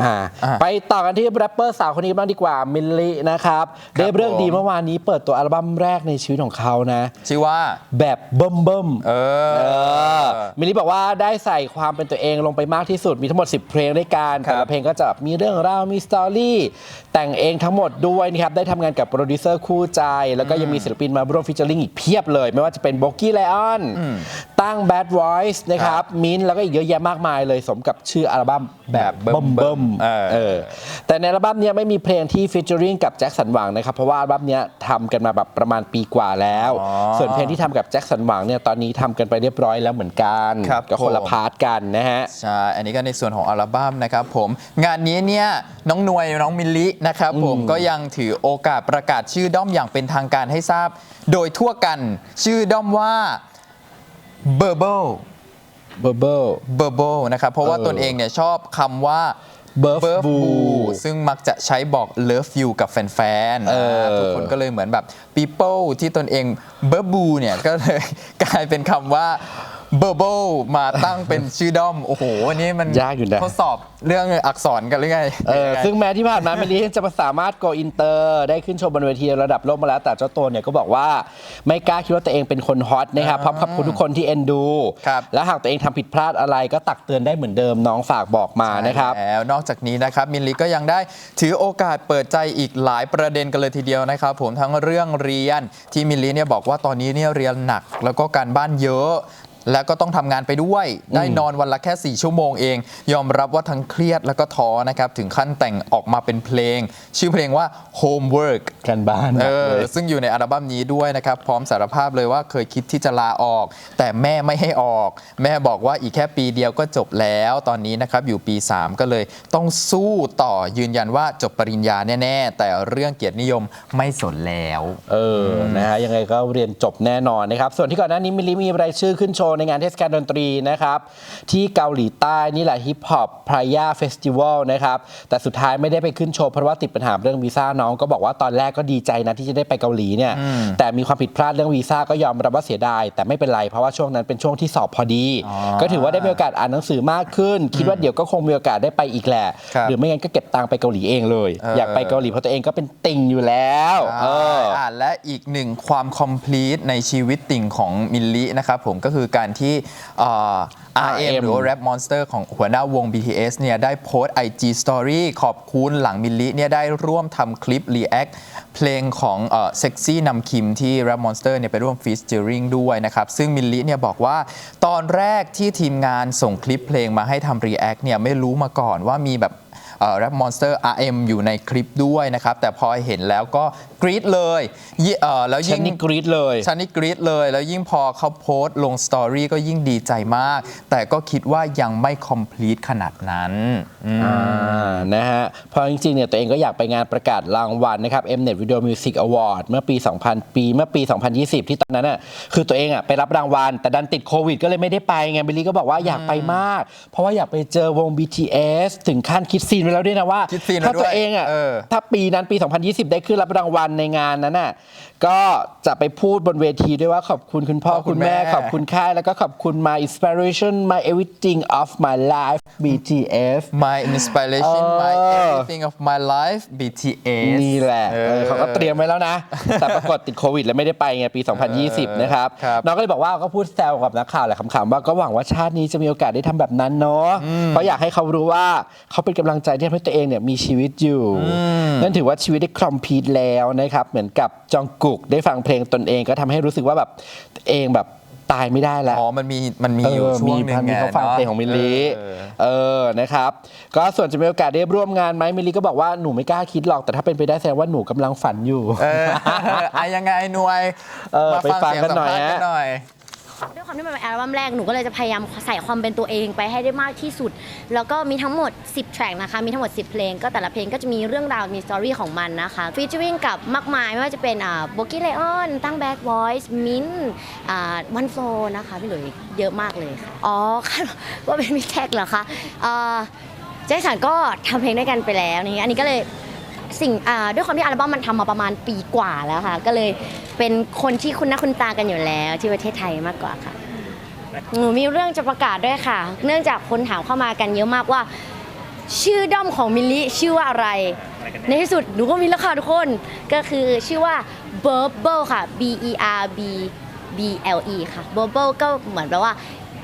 อ่าอ่า ไปต่อกันที่แรปเปอร์สาวคนนี้บ้างดีกว่ามิลลินะครับได้เรื่องดีผมเมื่อวานนี้เปิดตัวอัลบั้มแรกในชีวิตของเขานะ ชื่อว่า แบบเบิ่มเบิ่มๆ เออ เออมิลลิบอกว่าได้ใส่ความเป็นตัวเองลงไปมากที่สุด มีทั้งหมด 10 เพลงด้วยกัน ครับแต่ละเพลงก็จะแบบมีเรื่องราว มีสตอรี่ แต่งเองทั้งหมดด้วยนะครับ ได้ทำงานกับโปรดิวเซอร์คู่ใจ แล้วก็ยังมีศิลปินมาร่วมฟิชเชอร์ลิงอีกเพียบเลย ไม่ว่าจะเป็นโบกี้ไลออน ตั้ง Bad Voice นะครับ มินท์แล้วก็อีกเยอะแยะมากมายเลย สมกับชื่ออัลบั้มแบบแบบเบิ่เบิ่มมๆๆเออ เออ แต่ในอัลบั้มเนี้ยไม่มีเพลงที่ฟิชเชอริงกับแจ็คสันหวังนะครับ เพราะว่าอัลบั้มเนี้ยทำกันมาแบบประมาณปีกว่าแล้ว อ๋อส่วนเพลงที่ทำกับแจ็คสันหวังเนี่ยตอนนี้ทำกันไปเรียบร้อยแล้วเหมือนกันครับก็คนละผม พาร์ทกันนะฮะ ใช่ อันนี้ก็ในส่วนของอัลบั้มนะครับผม งานนี้เนี่ยน้องนวยน้องมิลลินะครับผมก็ยังถือโอกาสประกาศชื่อด้อมอย่างเป็นทางการให้ทราบ โดยทั่วกัน ชื่อด้อมว่าเบอร์เบิล เบอร์เบิล เบอร์เบิลนะครับ เพราะว่าเออตนเองเนี่ยชอบคำว่า Birth Birth Boo Boo ซึ่งมักจะใช้บอก love you กับแฟนๆเออนะทุกคนก็เลยเหมือนแบบ people ที่ตนเอง b u r b o เนี่ย ก็เลย กลายเป็นคำว่า b u r b l มาตั้งเป็นชื่อด้อม โอ้โหอันนี้มันยากอยู่นะ ทดสอบเรื่องอักษรกันหรือไงเออยังไงซึ่งแม้ที่ผ่านมามิลลิจะสามารถ go inter ได้ขึ้นโชว์บนเวทีระดับโลกมาแล้ว แต่เจ้าตัวเนี่ยก็บอกว่าไม่กล้าคิดว่าตัวเองเป็นคนฮอตนะครับพร้อมขอบคุณทุกคนที่เอ็นดู ครับ และหากตัวเองทำผิดพลาดอะไรก็ตักเตือนได้เหมือนเดิมน้องฝากบอกมานะครับ แล้วนอกจากนี้นะครับมิลลิก็ยังได้ถือโอกาสเปิดใจอีกหลายประเด็นกันเลยทีเดียวนะครับผมทั้งเรื่องเรียนที่มิลลิเนี่ยบอกว่าตอนนี้เนี่ยเรียนหนัก แล้วก็การบ้านเยอะ แล้วก็ต้องทำงานไปด้วย ได้นอนวันละแค่ 4 ชั่วโมงเอง ยอมรับว่าทั้งเครียดแล้วก็ท้อนะครับ ถึงขั้นแต่งออกมาเป็นเพลง ชื่อเพลงว่า Homework กันบ้านหนัเอกอเลยซึ่งอยู่ในอัลบั้มนี้ด้วยนะครับ พร้อมสารภาพเลยว่าเคยคิดที่จะลาออก แต่แม่ไม่ให้ออก แม่บอกว่าอีกแค่ปีเดียวก็จบแล้ว ตอนนี้นะครับอยู่ปี 3 ก็เลยต้องสู้ต่อยืนยันว่าจบปริญญาแน่ๆแต่เรื่องเกียรตินิยมไม่สนแล้ว เออนะฮะยังไงก็เรียนจบแน่นอนนะครับส่วนที่ก่อนหน้านี้มิลลิมีรายชื่อขึ้นโชว์ในงานเทศกาลดนตรีนะครับ ที่เกาหลีใต้นี่แหละฮิปฮอปพรายาเฟสติวัลนะครับ แต่สุดท้ายไม่ได้ไปขึ้นโชว์เพราะว่าติดปัญหาเรื่องวีซ่าน้องก็บอกว่าตอนแรกก็ดีใจนะที่จะได้ไปเกาหลีเนี่ย แต่มีความผิดพลาดเรื่องวีซ่าก็ยอมรับว่าเสียดาย แต่ไม่เป็นไรเพราะว่าช่วงนั้นเป็นช่วงที่สอบพอดีอ๋อก็ถือว่าได้มีโอกาสอ่านหนังสือมากขึ้น คิดว่าเดี๋ยวก็คงมีโอกาสได้ไปอีกแหละครับหรือไม่งั้นก็เก็บตังค์ไปเกาหลีเองเลยเออออยากไปเกาหลีเพราะตัวเองก็เป็นติ่งอยู่แล้วเอออ่าและอีกหนึ่งความคอมพลีทในชีวิตติ่งของมิลลินะครับผมก็คือการที่เอ่อ RM หรือว่า Rap Monster ของหัวหน้าวง BTS เนี่ยได้โพสต์ IG Story ขอบคุณหลังมิลลิเนี่ยได้ร่วมทำคลิป React เพลงของเซ็กซี่นำคิมที่ Rap Monster เนี่ยไปร่วมฟีสเจอริงด้วยนะครับ ซึ่งมิลลิเนี่ยบอกว่าตอนแรกที่ทีมงานส่งคลิปเพลงมาให้ทำ React เนี่ยไม่รู้มาก่อนว่ามีแบบ แรปมอนสเตอร์ RM อยู่ในคลิปด้วยนะครับ แต่พอเห็นแล้วก็กรี๊ดเลยยิ่งเอ่อแล้วฉัยิ่นงนี่กรี๊ดเลยฉันนี่กรี๊ดเลย แล้วยิ่งพอเขาโพสต์ลงสตอรี่ก็ยิ่งดีใจมาก แต่ก็คิดว่ายังไม่คอมพลีทขนาดนั้นอืม อ่านะฮะเพราะจริงๆเนี่ยตัวเองก็อยากไปงานประกาศรางวัลนะครับ Mnet Video Music Award เมื่อปี 2000 ปีเมื่อปี 2020 ที่ตอนนั้นน่ะคือตัวเองอะไปรับรางวัล แต่ดันติดโควิดก็เลยไม่ได้ไปไงบิลลี่ก็บอกว่าอยากไปมาก เพราะว่าอยากไปเจอวง BTS ถึงขั้นคิดซีนไว้แล้วด้วยนะว่าคิดซีนไว้ถ้าตัวด้วยเองอะเออ ถ้าปีนั้นปี 2020 ได้ขึ้นรับรางวัลในงานนั้นน่ะก็จะไปพูดบนเวทีด้วยว่าขอบคุณคุณพ่อขอบคุคุณณแม่แม่ขอบคุณค่ายแล้วก็ขอบคุณ my inspiration my everything of my life BTS My inspiration เออ my everything of my life BTS นี่แหละเอเอออเขาก็เตรียมไว้แล้วนะ แต่ปรากฏติดโควิด แล้วไม่ได้ไปไงปี 2020 นะครับ ครับน้องก็เลยบอกว่าก็พูดแซวกับนักข่าวแหละขำๆว่าก็หวังว่าชาตินี้จะมีโอกาสได้ทำแบบนั้นเนาะเพราะอยากให้เขารู้ว่าเขาเป็นกำลังใจที่ทำให้ตัวเองเนี่ยมีชีวิตอยู่ นั่นถือว่าชีวิตได้คลอมพีทแล้วนะครับ เหมือนกับจองกุกได้ฟังเพลงตนเองก็ทำให้รู้สึกว่าแบบตัวเองแบบตายไม่ได้แล้ว อ๋อ มันมี มันมีอยู่เออช่วงหนึงมีพันไงมีเขาฟังนะเพลงของมิลลีเออเออ นะครับ ก็ส่วนจะมีโอกาสได้ร่วมงานไหมมิลลีก็บอกว่าหนูไม่กล้าคิดหรอก แต่ถ้าเป็นไปได้แสดงว่าหนูกำลังฝันอยู่ เอออะยังไงหน่วยเออมาไปฟังกันหน่อย ด้วยความที่มันเป็นอัลบั้มแรกหนูก็เลยจะพยายามใส่ความเป็นตัวเองไปให้ได้มากที่สุด แล้วก็มีทั้งหมด 10 แทร็กนะคะ มีทั้งหมด 10 เพลง ก็แต่ละเพลงก็จะมีเรื่องราวมีสตอรี่ของมันนะคะฟีเจอริงกับมากมายไม่ว่าจะเป็นอ่าโบกี้ไลออนตั้ง Bad Voice มินอ่าวันโฟนะคะพี่หลุยเยอะมากเลยค่ะอ๋อค่ะว่าเป็นมิแท็กเหรอคะอ่าแจ็คสันก็ทำเพลงด้วยกันไปแล้วนี่อันนี้ก็เลย สิ่งอ่าด้วยความที่อัลบั้มมันทำมาประมาณปีกว่าแล้วค่ะ ก็เลยเป็นคนที่คุณหน้าคุณตากันอยู่แล้ว ที่ประเทศไทยมากกว่าค่ะหนูมีเรื่องจะประกาศด้วยค่ะ เนื่องจากคนถามเข้ามากันเยอะมากว่า ชื่อด้อมของมิลลิชื่อว่าอะไร ในที่สุดหนูก็มีแล้วค่ะทุกคนก็คือชื่อว่า Burble ค่ะ B E R B B L E ค่ะ Burble ก็เหมือนแปลว่า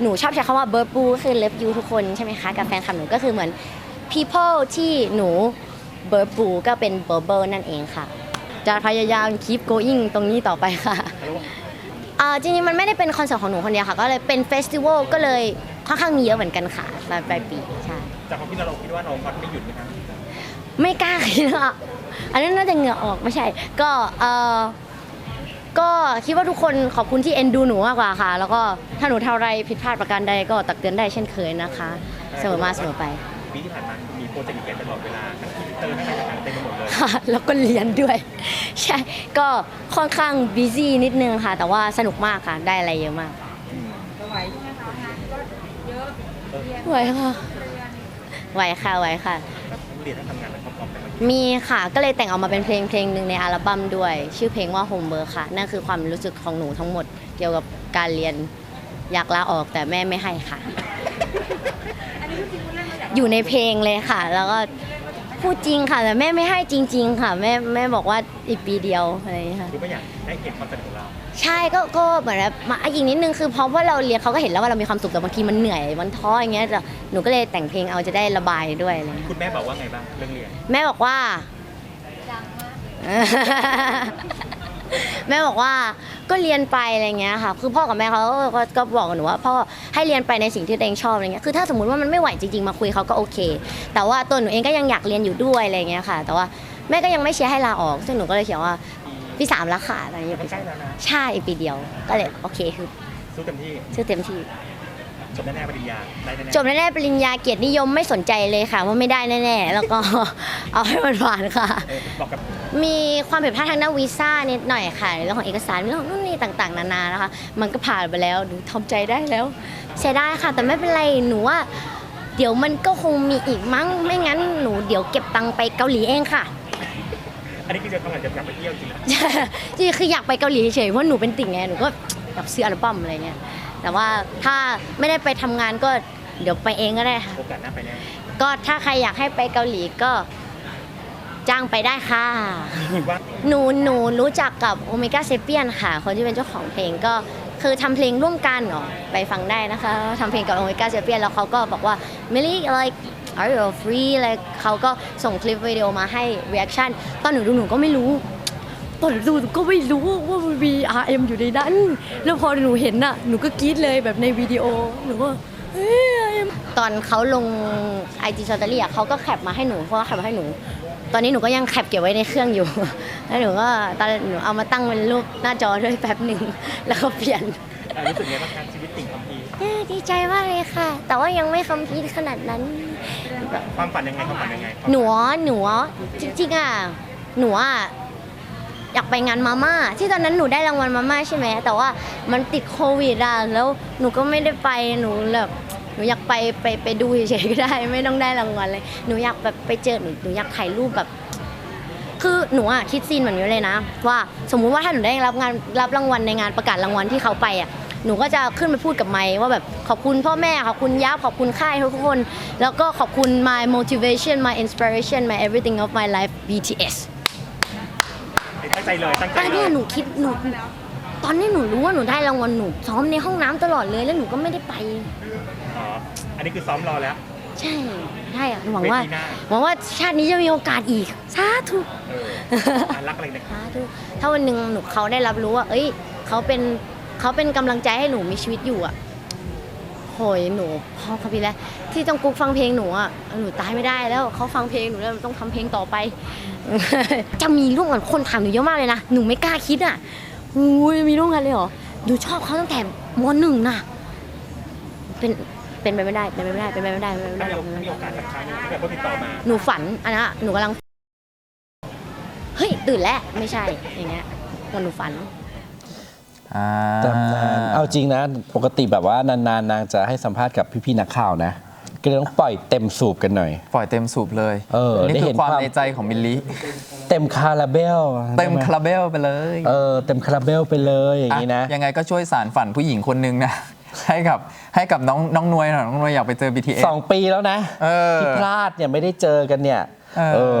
หนูชอบใช้คำว่า Burble ก็คือ love you ทุกคนใช่ไหมคะกับแฟนคลับหนูก็คือเหมือน people ที่หนู Burble ก็เป็น Burble นั่นเองค่ะ จะพยายาม keep going ตรงนี้ต่อไปค่ะอ่าจริงๆมันไม่ได้เป็นคอนเสิร์ตของหนูคนเดียวค่ะ ก็เลยเป็นเฟสติวัลก็เลยค่อนข้างมีเยอะเหมือนกันค่ะปลายปลายปีใช่จากความคิดเราเราคิดว่าน้องฮอตไม่หยุดไหมครับไม่กล้าคิดอะอันนั้นน่าจะเหงื่อออกไม่ใช่ ก็เออก็คิดว่าทุกคนขอบคุณที่เอ็นดูหนูมากกว่าค่ะ แล้วก็ถ้าหนูทำอะไรผิดพลาดประการใดก็ตักเตือนได้เช่นเคยนะคะเสมอมาเสมอไปปีที่ผ่านมามีโปรเจกต์ใหญ่ตลอดเวลาทั้งทวิต เตอร์ทั้งอะไรต่างๆเต็มไปหมดเลยค่ะแล้วก็เรียนด้วย ใช่ ก็ค่อนข้างบิซี่นิดนึงค่ะ แต่ว่าสนุกมากค่ะ ได้อะไรเยอะมากไหวใช่ไหมคะงานก็เยอะไหวค่ะไหวค่ะไหวค่ะทั้งเรียนทั้งทำงานและพร้อมๆกันมามีค่ะ ก็เลยแต่งออกมาเป็นเพลงเพลงหนึ่งในอัลบั้มด้วย ชื่อเพลงว่า Homework ค่ะ นั่นคือความรู้สึกของหนูทั้งหมด เกี่ยวกับการเรียนอยากลาออกแต่แม่ไม่ให้ค่ะ อยู่ในเพลงเลยค่ะ แล้วก็ พูดจริงค่ะ แต่แม่ไม่ให้จริง ๆ ค่ะแม่แม่บอกว่าอีกปีเดียวอะไรอย่างเงี้ยค่ะ คือไม่อยากให้เห็นความสนุกของเรา ใช่ก็ก็เหมือนแบบมาอีกนิดนึงคือเพราะว่าเราเรียนเขาก็เห็นแล้วว่าเรามีความสุขแต่บางทีมันเหนื่อยมันท้ออย่างเงี้ยแต่หนูก็เลยแต่งเพลงเอาจะได้ระบายด้วยอะไรเงี้ยคุณแม่บอกว่าไงบ้างเรื่องเรียน แม่บอกว่าแม่บอกว่า ก็เรียนไปอะไรเงี้ยค่ะคือพ่อกับแม่เขาก็ก็ก็บอกกับหนูว่าพ่อให้เรียนไปในสิ่งที่ตัวเองชอบอะไรเงี้ยคือถ้าสมมติว่ามันไม่ไหวจริงๆมาคุยเขาก็โอเค แต่ว่าตัวหนูเองก็ยังอยากเรียนอยู่ด้วยอะไรเงี้ยค่ะ แต่ว่าแม่ก็ยังไม่เชียร์ให้ลาออก ซึ่งหนูก็เลยเขียนว่าพี่สามละค่ะอะไรอย่างเงี้ยมันใกล้แล้วนะใช่อีกปีเดียวก็เลยโอเคคือสู้เต็มที่ ชื่อเต็มที่ จบแน่ๆปริญญาได้แน่ๆจบแน่ๆปริญญาเกียรตินิยมไม่สนใจเลยค่ะ ว่าไม่ได้แน่ๆแล้วก็ เอาให้มันผ่านค่ะ เออบอกกับมีความผิดพลาดทางด้านวีซ่านิดหน่อยค่ะในเรื่องของเอกสารเรื่องของนู่นนี่ต่างๆ นานานะคะ มันก็ผ่านไปแล้วหนูทำใจได้แล้วเสียดายค่ะ แต่ไม่เป็นไรหนูว่า เดี๋ยวมันก็คงมีอีกมั้งไม่งั้นหนูเดี๋ยวเก็บตังค์ไปเกาหลีเองค่ะ อันนี้คือจะกำลังจะกลับไปเที่ยวจริงนะจริงๆคืออยากไปเกาหลีเฉยๆเพราะหนูเป็นติ่งไงหนูก็อยากซื้ออัลบั้มอะไรเงี้ย แต่ว่าถ้าไม่ได้ไปทำงานก็เดี๋ยวไปเองก็ได้ค่ะ โอกาสหน้าไปแน่ก็ถ้าใครอยากให้ไปเกาหลีก็จ้างไปได้ค่ะ คิดว่าหนูหนูรู้จักกับโอเมก้าเซเปียนค่ะ คนที่เป็นเจ้าของเพลงก็คือทำเพลงร่วมกันเนาะไปฟังได้นะคะทำเพลงกับโอเมก้าเซเปียนแล้วเขาก็บอกว่า Millie like are you free อะไรเขาก็ส่งคลิปวิดีโอมาให้ reaction ตอนหนูดูหนูก็ไม่รู้ ตอนหนูดูหนูก็ไม่รู้ว่ามันมี RM อยู่ในนั้น แล้วพอหนูเห็นน่ะหนูก็กรี๊ดเลยแบบในวิดีโอหนูก็เฮ้ย RM ตอนเขาลง IG Story อะเขาก็แคปมาให้หนูเพราะว่าแคปมาให้หนู ตอนนี้หนูก็ยังแคปเก็บไว้ในเครื่องอยู่ แล้วหนูก็ตอนหนูเอามาตั้งเป็นรูปหน้าจอด้วยแป๊บหนึ่งแล้วก็เปลี่ยนอะรู้สึกไงบ้างการชีวิตติ่งของพีเอ้ยดีใจมากเลยค่ะ แต่ว่ายังไม่คอมพลีทขนาดนั้น ความฝันยังไงความฝันยังไงหนูอ๋อหนูอ๋อจริงๆอะหนูอะ อยากไปงานมาม่าที่ตอนนั้นหนูได้รางวัลมาม่าใช่ไหมแต่ว่ามันติดโควิดอะแล้วหนูก็ไม่ได้ไปหนูแบบหนูอยากไปไปไปดูเฉยๆก็ได้ ไม่ต้องได้รางวัลเลยหนูอยากแบบไปเจอหนูหนูอยากถ่ายรูปแบบคือหนูอะคิดซีนแบบนี้เลยนะ ว่าสมมุติว่าถ้าหนูได้รับงานรับรางวัลในงานประกาศรางวัลที่เขาไปอะหนูก็จะขึ้นไปพูดกับไมค์ว่าแบบขอบคุณพ่อแม่ขอบคุณยับขอบคุณค่ายทุกคน แล้วก็ขอบคุณ my motivation my inspiration my everything of my life BTS ตั้งใจเลยตั้งใจตอนเลเนี้ยยหนูคิดหนูตอนนี้หนูรู้ว่าหนูได้รางวัลหนูซ้อมในห้องน้ำตลอดเลยแล้วหนูก็ไม่ได้ไป อ๋ออันนี้คือซ้อมรอแล้ว ใช่ใช่อะหนูหวังว่าเวทีหน้า หวังว่าชาตินี้จะมีโอกาสอีกสาธุ เอออะรักอะไรเนี่ยสาธุถ้าวันหนึ่งหนูเขาได้รับรู้ว่า เอ้ย เขาเป็นเขาเป็นกำลังใจให้หนูมีชีวิตอยู่อะ โหยหนูพ่อเขาพี่แล้วที่ต้องกุ๊กฟังเพลงหนูอะหนูตายไม่ได้แล้วเขาฟังเพลงหนูแล้วต้องทำเพลงต่อไป จะมีลูกงานคนถามหนูเยอะมากเลยนะหนูไม่กล้าคิดอะอุ้ยมีลูกงานเลยเหรอหนูชอบเขาตั้งแต่มหนึ่งน่ะ เป็นเป็นไปไม่ได้เป็นไปไม่ได้เป็นไปไม่ได้เป็นไปไม่ถ้าได้มีเป็นไปไม่ได้โอกาสสักครั้งหนึงถ้าเกิดเขาติดต่อมาหนูฝันอันนั้นอะหนูกำลังเฮ้ยตื่นแล้วไม่ใช่อย่างเงี้ยวันหนูฝันอ่า ตำนานเอาจริงนะ ปกติแบบว่านานๆนางจะให้สัมภาษณ์กับพี่ๆนักข่าวนะ ก็เลยต้องปล่อยเต็มสูบกันหน่อย ปล่อยเต็มสูบเลยเออได้นี่คืเห็อนความความ ในใจของมิลลิเต็มคาราเบลเต็มใช่ไหคาราเบลไปเลยเออเต็มคาราเบลไปเลยอย่างนี้นะ อะยังไงก็ช่วยสารฝันผู้หญิงคนนึงนะ ให้กับให้กับน้องน้องนวยหน่อยน้องนวยอยากไปเจอ BTS สองปีแล้วนะ เออ ที่พลาดเนี่ยไม่ได้เจอกันเนี่ย เออเออ